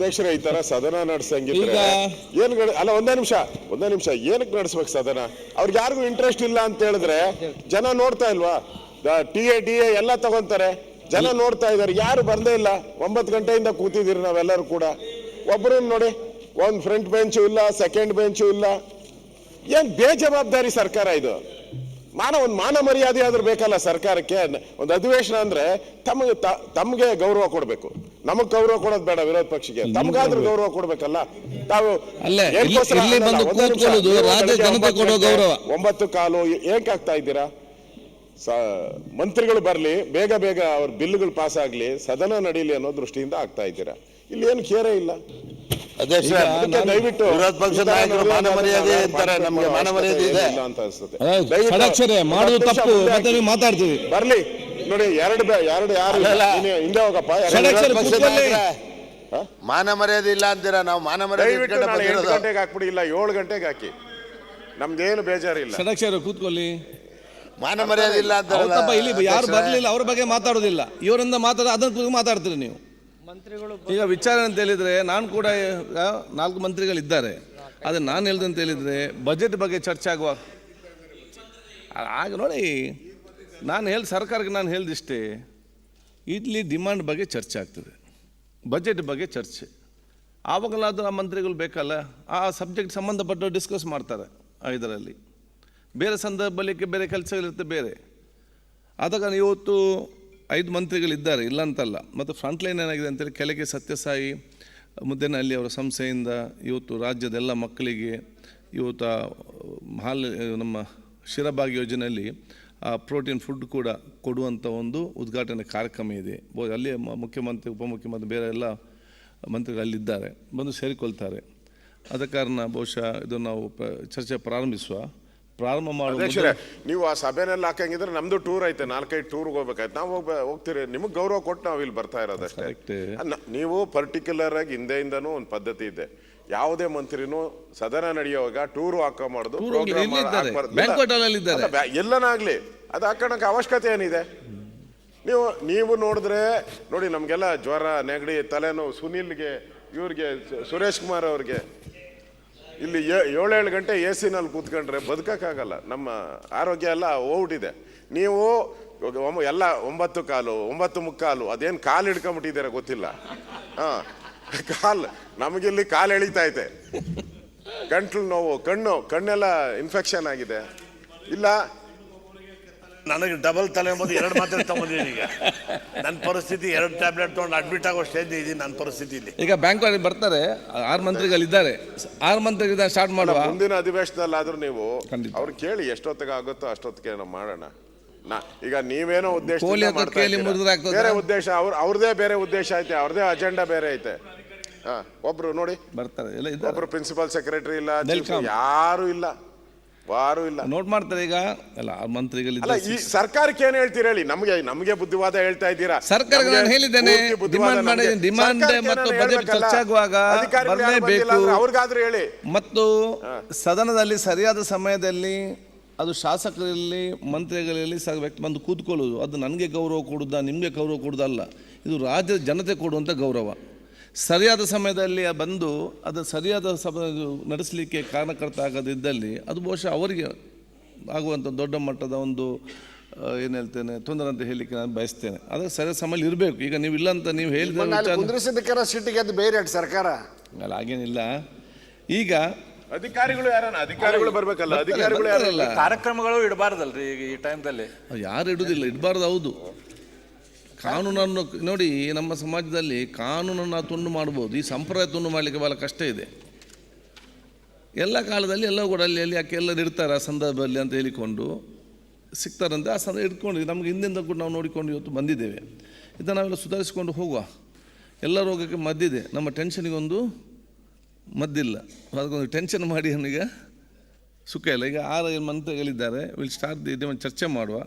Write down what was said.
ಅಧ್ಯಕ್ಷರ ಈ ತರ ಸದನ ನಡೆಸಂಗಿದ್ರೆ ಏನ್ ಅಲ್ಲ ಒಂದೇ ನಿಮಿಷ ಒಂದೇ ನಿಮಿಷ ಏನಕ್ಕೆ ನಡೆಸ್ಬೇಕು ಸದನ? ಅವ್ರಿಗೆ ಯಾರಿಗೂ ಇಂಟ್ರೆಸ್ಟ್ ಇಲ್ಲ ಅಂತ ಹೇಳಿದ್ರೆ ಜನ ನೋಡ್ತಾ ಇಲ್ವಾ? ಟಿ ಎ ಡಿ ಎ ಎಲ್ಲ ತಗೊಂತಾರೆ. ಜನ ನೋಡ್ತಾ ಇದಾರೆ ಯಾರು ಬಂದೇ ಇಲ್ಲ. ಒಂಬತ್ತು ಗಂಟೆಯಿಂದ ಕೂತಿದ್ದೀರಿ ನಾವೆಲ್ಲರೂ ಕೂಡ. ಒಬ್ಬರು ನೋಡಿ ಒಂದು ಫ್ರಂಟ್ ಬೆಂಚು ಇಲ್ಲ ಸೆಕೆಂಡ್ ಬೆಂಚು ಇಲ್ಲ. ಏನ್ ಬೇಜವಾಬ್ದಾರಿ ಸರ್ಕಾರ ಇದು? ಮಾನ ಒಂದು ಮಾನ ಮರ್ಯಾದೆ ಆದ್ರೂ ಬೇಕಲ್ಲ ಸರ್ಕಾರಕ್ಕೆ. ಒಂದು ಅಧಿವೇಶನ ಅಂದ್ರೆ ತಮಗೆ ತಮಗೆ ಗೌರವ ಕೊಡಬೇಕು. ನಮಗ್ ಗೌರವ ಕೊಡೋದು ಬೇಡ ವಿರೋಧ ಪಕ್ಷಕ್ಕೆ ತಮಗಾದ್ರೂ ಗೌರವ ಕೊಡ್ಬೇಕಲ್ಲ? ತಾವು ಗೌರವ. ಒಂಬತ್ತು ಕಾಲು ಏಕೆ ಆಗ್ತಾ ಇದ್ದೀರಾ? ಮಂತ್ರಿಗಳು ಬರಲಿ ಬೇಗ ಬೇಗ ಅವ್ರ ಬಿಲ್ಗಳು ಪಾಸ್ ಆಗಲಿ ಸದನ ನಡೀಲಿ ಅನ್ನೋ ದೃಷ್ಟಿಯಿಂದ ಆಗ್ತಾ ಇದ್ದೀರಾ? ಇಲ್ಲಿ ಏನು ಕೇರೇ ಇಲ್ಲ. ಅಧ್ಯಕ್ಷ ದಯವಿಟ್ಟು ವಿರೋಧ ಪಕ್ಷದ ನಾಯಕರು ಮಾನ ಮರ್ಯಾದೆ ಅಂತಾರೆ ನಮ್ಗೆ ಮಾನ ಮರ್ಯಾದೆ ಇದೆ. ಅಂತ ಅನ್ಸುತ್ತೆ ಷಡಕ್ಷರೆ ಮಾಡೋದು ತಪ್ಪು ಮತ್ತೆ ನೀವು ಮಾತಾಡ್ತೀವಿ. ಬರ್ಲಿ. ನೋಡಿ ಎರಡು ಬೆ- ಎರಡು ಯಾರು. ಹಿಂದೆ ಹೋಗಪ್ಪ. ಷಡಕ್ಷರ? ಮಾನ ಮರ್ಯಾದೆ ಇಲ್ಲ ಅಂತೀರಾ? ನಾವು ಮಾನ ಮರ್ಯಾದೆ ದಯವಿಟ್ಟು ಇಟ್ಕೊಂಡೆ ನಾಳೆ ಎಂಟು ಬಂದಿರೋದು. ಗಂಟೆಗೆ ಹಾಕ್ಬಿಡಿ. ಇಲ್ಲ ಏಳು ಗಂಟೆಗೆ ಹಾಕಿ. ನಮ್ದೇನು ಬೇಜಾರಿಲ್ಲ. ಷಡಕ್ಷರ ಕೂತ್ಕೊಳ್ಳಿ. ಮಾನ ಮರ್ಯಾದೆ ಇಲ್ಲ ಅಂತಾರಲ್ಲ ಹೌದಪ್ಪ ಇಲ್ಲಿ ಯಾರು. ಬರ್ಲಿಲ್ಲ ಅವ್ರ ಬಗ್ಗೆ ಮಾತಾಡೋದಿಲ್ಲ. ಇವರಿಂದ ಮಾತಾಡ ಅದನ್ನ ಕುರಿತು ಮಾತಾಡ್ತೀರಿ ನೀವು. ಈಗ ವಿಚಾರ ಅಂತ ಹೇಳಿದರೆ, ನಾನು ಕೂಡ ನಾಲ್ಕು ಮಂತ್ರಿಗಳಿದ್ದಾರೆ. ಆದರೆ ನಾನು ಹೇಳ್ದಂತ ಹೇಳಿದರೆ ಬಜೆಟ್ ಬಗ್ಗೆ ಚರ್ಚೆ ಆಗುವ ಆಗ ನೋಡಿ, ನಾನು ಹೇಳಿ, ಸರ್ಕಾರಕ್ಕೆ ನಾನು ಹೇಳ್ದಿಷ್ಟೇ ಇಲ್ಲಿ ಡಿಮಾಂಡ್ ಬಗ್ಗೆ ಚರ್ಚೆ ಆಗ್ತದೆ. ಬಜೆಟ್ ಬಗ್ಗೆ ಚರ್ಚೆ. ಆವಾಗಲಾದರೂ ಆ ಮಂತ್ರಿಗಳು ಬೇಕಲ್ಲ, ಆ ಸಬ್ಜೆಕ್ಟ್ ಸಂಬಂಧಪಟ್ಟು ಡಿಸ್ಕಸ್ ಮಾಡ್ತಾರೆ ಇದರಲ್ಲಿ. ಬೇರೆ ಸಂದರ್ಭಕ್ಕೆ ಬೇರೆ ಕೆಲಸಗಳಿರುತ್ತೆ ಬೇರೆ. ಅದಕ್ಕೆ ಇವತ್ತು ಐದು ಮಂತ್ರಿಗಳಿದ್ದಾರೆ ಇಲ್ಲ ಅಂತಲ್ಲ ಮತ್ತು ಫ್ರಂಟ್ ಲೈನ್ ಏನಾಗಿದೆ ಅಂತೇಳಿ ಕೆಳಗೆ ಸತ್ಯಸಾಯಿ, ಮುದ್ದೇನಹಳ್ಳಿ ಅವರ ಸಂಸ್ಥೆಯಿಂದ ಇವತ್ತು ರಾಜ್ಯದ ಎಲ್ಲ ಮಕ್ಕಳಿಗೆ ಇವತ್ತು ಹಾಲ್ ನಮ್ಮ ಶಿರಬಾಗ್ ಯೋಜನೆಯಲ್ಲಿ ಪ್ರೋಟೀನ್ ಫುಡ್ ಕೂಡ ಕೊಡುವಂಥ ಒಂದು ಉದ್ಘಾಟನೆ ಕಾರ್ಯಕ್ರಮ ಇದೆ. ಅಲ್ಲಿ ಮುಖ್ಯಮಂತ್ರಿ, ಉಪಮುಖ್ಯಮಂತ್ರಿ ಬೇರೆ ಎಲ್ಲ ಮಂತ್ರಿಗಳು ಬಂದು ಸೇರಿಕೊಳ್ತಾರೆ. ಆದ ಕಾರಣ ಬಹುಶಃ ಇದು ನಾವು ಚರ್ಚೆ ಪ್ರಾರಂಭಿಸುವ. ಪ್ರಾರಂಭ ಮಾಡುವ ಅಧ್ಯಕ್ಷರೇ ನೀವು ಆ ಸಭೆನೆಲ್ಲ ಹಾಕಂಗಿದ್ರೆ ನಮ್ದು ಟೂರ್ ಐತೆ ನಾಲ್ಕೈದು ಟೂರ್ಗೆ ಹೋಗ್ಬೇಕಾಯ್ತು ನಾವು ಹೋಗ್ಬ- ಹೋಗ್ತೀರಿ ನಿಮಗೆ ಗೌರವ ಕೊಟ್ಟು ನಾವು ಇಲ್ಲಿ ಬರ್ತಾ ಇರೋದಷ್ಟೇ Correct. ಅಲ್ಲ, ನೀವು ಪರ್ಟಿಕ್ಯುಲರ್ ಆಗಿ ಹಿಂದೆಯಿಂದನೂ ಒಂದು ಪದ್ಧತಿ ಇದೆ ಯಾವುದೇ ಮಂತ್ರಿನೂ ಸದನ ನಡೆಯುವಾಗ ಟೂರ್ ಹಾಕ ಮಾಡೋದು Tour program ಹೋಗ್ಲಿ, ಇಲ್ಲೇ ಇದ್ದಾರೆ. ಹಾಕ್ಬಾರ್ದು. Banquet hall ಅಲ್ಲಿ ಇದ್ದಾರೆ. ಅಲ್ಲ, ಬ್ಯಾ- ಎಲ್ಲನಾಗ್ಲಿ ಅದು ಹಾಕೋಣಕ್ಕೆ ಅವಶ್ಯಕತೆ ಏನಿದೆ ನೀವು ನೀವು ನೋಡಿದ್ರೆ ನೋಡಿ ನಮಗೆಲ್ಲ ಜ್ವರ ನೆಗಡಿ ತಲೆನೋವು ಸುನಿಲ್ಗೆ ಇವ್ರಿಗೆ ಸುರೇಶ್ ಕುಮಾರ್ ಅವ್ರಿಗೆ ಇಲ್ಲಿ ಏಳೇಳು ಗಂಟೆ ಎ ಸಿನಲ್ಲಿ ಕೂತ್ಕೊಂಡ್ರೆ ಬದುಕೋಕ್ಕಾಗಲ್ಲ. ನಮ್ಮ ಆರೋಗ್ಯ ಎಲ್ಲ ಹೋಗ್ಬಿಟ್ಟಿದೆ ನೀವು ಎಲ್ಲ ಒಂಬತ್ತು ಕಾಲು, ಒಂಬತ್ತು ಮುಕ್ಕಾಲು, ಅದೇನು ಕಾಲು ಹಿಡ್ಕೊಂಬಿಟ್ಟಿದ್ದೀರಾ ಗೊತ್ತಿಲ್ಲ. ಹಾಂ, ಕಾಲು, ನಮಗಿಲ್ಲಿ ಕಾಲು ಎಳಿತಾ ಐತೆ ಗಂಟ್ಲು ನೋವು, ಕಣ್ಣು, ಕಣ್ಣೆಲ್ಲ ಇನ್ಫೆಕ್ಷನ್ ಆಗಿದೆ. ಇಲ್ಲ ನನಗೆ ಡಬಲ್ ತಲೆ ಎಂಬುದು ಎರಡು ಮಾತ್ರೆ ತಗೊಂಡಿದ್ದೀನಿ ಈಗ. ನನ್ನ ಪರಿಸ್ಥಿತಿ ಎರಡು ಟ್ಯಾಬ್ಲೆಟ್ ತೊಗೊಂಡು ಅಡ್ಮಿಟ್ ಆಗೋ ಸ್ಟೇಜ್ ಇದೀನಿ ನನ್ನ ಪರಿಸ್ಥಿತಿ ಇಲ್ಲಿ ಈಗ ಬ್ಯಾಂಕ್ ಬರ್ತಾರೆ ಆರು ಮಂತ್ರಿಗಳಿದ್ದಾರೆ ಆರು ಮಂತ್ರಿಗಳಿಂದ ಸ್ಟಾರ್ಟ್ ಮಾಡುವ. ಮುಂದಿನ ಅಧಿವೇಶನದಲ್ಲಾದ್ರೂ ನೀವು. ಅವ್ರು ಕೇಳಿ ಎಷ್ಟೊತ್ತಿಗೆ ಆಗುತ್ತೋ ಅಷ್ಟೊತ್ತಿಗೆ ನಾವು ಮಾಡೋಣ. ನಾ ಈಗ ನೀವೇನೋ ಉದ್ದೇಶ? ಬೇರೆ ಉದ್ದೇಶ ಅವ್ರ ಅವ್ರದೇ ಬೇರೆ ಉದ್ದೇಶ ಐತೆ ಅವ್ರದೇ ಅಜೆಂಡಾ ಬೇರೆ ಐತೆ. ಹಾ ಒಬ್ರು ನೋಡಿ. ಬರ್ತಾರೆ ಎಲ್ಲ ಇದ್ದಾರೆ. ಒಬ್ರು ಪ್ರಿನ್ಸಿಪಲ್ ಸೆಕ್ರೆಟರಿ ಇಲ್ಲ ಯಾರು ಇಲ್ಲ. ಯಾರು ಇಲ್ಲ. ನೋಟ್ ಮಾಡ್ತಾರೆ ಈಗ ಅಲ್ಲ ಮಂತ್ರಿಗಳು ಅಲ್ಲ ಈ ಸರ್ಕಾರಕ್ಕೆ ಏನು ಹೇಳ್ತೀರಾ ಹೇಳಿ? ನಮಗೆ ನಮಗೆ ಬುದ್ಧಿವಾದ ಹೇಳ್ತಾ ಇದ್ದೀರಾ? ಸರ್ಕಾರ ನಾನು ಹೇಳಿದ್ದೇನೆ, ಡಿಮಾಂಡ್ ಮಾಡಿ ಮಾಡಿದ್ದೀನಿ. demand ಮತ್ತು ಬಜೆಟ್ ಚರ್ಚಾಗುವಾಗ ಬರಲೇಬೇಕು. ಅವ್ರಿಗಾದ್ರೂ ಹೇಳಿ. ಮತ್ತು ಸದನದಲ್ಲಿ ಸರಿಯಾದ ಸಮಯದಲ್ಲಿ ಅದು ಶಾಸಕರಲ್ಲಿ ಮಂತ್ರಿಗಳಲ್ಲಿ ಸ ವ್ಯಕ್ತಿ ಬಂದು ಕೂತ್ಕೊಳ್ಳೋದು ಅದು ನನಗೆ ಗೌರವ ಕೊಡುವುದಾ ನಿಮಗೆ ಗೌರವ ಕೊಡುದಲ್ಲ. ಇದು ರಾಜ್ಯದ ಜನತೆ ಕೊಡುವಂಥ ಗೌರವ. ಸರಿಯಾದ ಸಮಯದಲ್ಲಿ ಬಂದು ಅದು ಸರಿಯಾದ ಸಮಯ ನಡೆಸಲಿಕ್ಕೆ ಕಾರಣಕರ್ತ ಆಗದಿದ್ದಲ್ಲಿ ಅದು ಬಹುಶಃ ಅವರಿಗೆ ಆಗುವಂಥ ದೊಡ್ಡ ಮಟ್ಟದ ಒಂದು ಏನು ಹೇಳ್ತೇನೆ ತೊಂದರೆ ಅಂತ ಹೇಳಲಿಕ್ಕೆ ನಾನು ಬಯಸ್ತೇನೆ. ಅದಕ್ಕೆ ಸರಿಯಾದ ಸಮಯ ಇರಬೇಕು. ಈಗ ನೀವು ಇಲ್ಲ ಅಂತ ನೀವು ಹೇಳಿದ ವಿಚಾರ ಕುಂದ್ರಿಸಿದ್ದಕ್ಕಾರ ಸಿಟ್ಟಿಗೆ ಅದು ಬೇರೆ ಸರ್ಕಾರ? ಅಲ್ಲ ಹಾಗೇನಿಲ್ಲ. ಈಗ ಅಧಿಕಾರಿಗಳು ಯಾರನ್ನ? ಅಧಿಕಾರಿಗಳು ಬರಬೇಕಲ್ಲ. ಅಧಿಕಾರಿಗಳು ಯಾರಲ್ಲ ಕಾರ್ಯಕ್ರಮಗಳು ಇಡಬಾರ್ದಲ್ರಿ ಈಗ ಈ ಟೈಮ್ದಲ್ಲಿ ಯಾರು ಇಡುದಿಲ್ಲ ಇಡಬಾರ್ದು ಹೌದು. ಕಾನೂನನ್ನು ನೋಡಿ ನಮ್ಮ ಸಮಾಜದಲ್ಲಿ ಕಾನೂನನ್ನು ತುಂಡು ಮಾಡ್ಬೋದು, ಈ ಸಂಪ್ರದಾಯ ತುಂಡು ಮಾಡಲಿಕ್ಕೆ ಭಾಳ ಕಷ್ಟ ಇದೆ. ಎಲ್ಲ ಕಾಲದಲ್ಲಿ ಎಲ್ಲ ಕೂಡ ಅಲ್ಲಿ ಅಲ್ಲಿ ಯಾಕೆ ಎಲ್ಲರೂ ಇರ್ತಾರೆ ಆ ಸಂದರ್ಭದಲ್ಲಿ ಅಂತ ಹೇಳಿಕೊಂಡು ಸಿಗ್ತಾರಂತೆ. ಆ ಸಂದರ್ಭ ಇಟ್ಕೊಂಡು ನಮಗೆ ಹಿಂದಿಂದ ಕೂಡ ನಾವು ನೋಡಿಕೊಂಡು ಇವತ್ತು ಬಂದಿದ್ದೇವೆ. ಇದನ್ನು ನಾವೆಲ್ಲ ಸುಧಾರಿಸಿಕೊಂಡು ಹೋಗುವ. ಎಲ್ಲ ರೋಗಕ್ಕೆ ಮದ್ದಿದೆ. ನಮ್ಮ ಟೆನ್ಷನಿಗೊಂದು ಮದ್ದಿಲ್ಲ. ಅದಕ್ಕೊಂದು ಟೆನ್ಷನ್ ಮಾಡಿ ಅವನಿಗೆ ಸುಖ ಇಲ್ಲ. ಈಗ ಆರು ಮಂತ್ಗಳಿದ್ದಾರೆ ವಿಲ್ ಸ್ಟಾರ್ಟ್ ದಿ ಚರ್ಚೆ ಮಾಡುವ.